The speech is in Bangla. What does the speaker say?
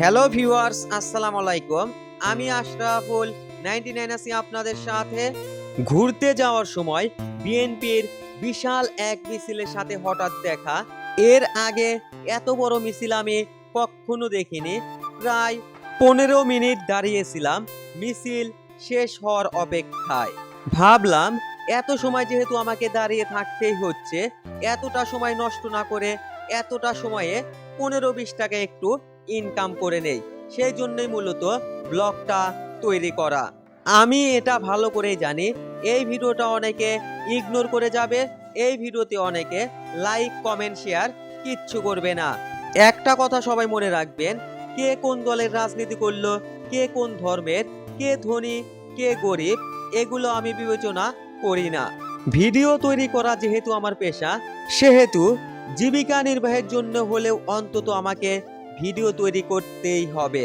হ্যালো ভিউয়ার্স আসসালামু আলাইকুম আমি আশরাফুল নাইনটি নাইন আছি আপনাদের সাথে। ঘুরতে যাওয়ার সময় বিএনপির বিশাল এক মিছিলের সাথে হঠাৎ দেখা। এর আগে এত বড় মিছিল আমি কখনো দেখিনি। প্রায় পনেরো মিনিট দাঁড়িয়েছিলাম মিছিল শেষ হওয়ার অপেক্ষায়। ভাবলাম, এত সময় যেহেতু আমাকে দাঁড়িয়ে থাকতেই হচ্ছে, এতটা সময় নষ্ট না করে এতটা সময়ে পনেরো বিশ টাকা একটু ইনকাম করে নেই। সেই জন্যই মূলত ব্লগটা তৈরি করা। আমি এটা ভালো করেই জানি। এই ভিডিওটা অনেকে ইগনোর করে যাবে। এই ভিডিওতে অনেকে লাইক কমেন্ট শেয়ার কিচ্ছু করবে না। একটা কথা সবাই মনে রাখবেন, কে কোন দলের রাজনীতি করল, কে কোন ধর্মের, কে ধনী, কে গরিব, এগুলো আমি বিবেচনা করি না। ভিডিও তৈরি করা যেহেতু আমার পেশা, সেহেতু জীবিকা নির্বাহের জন্য হলেও অন্তত আমাকে ভিডিও তৈরি করতেই হবে।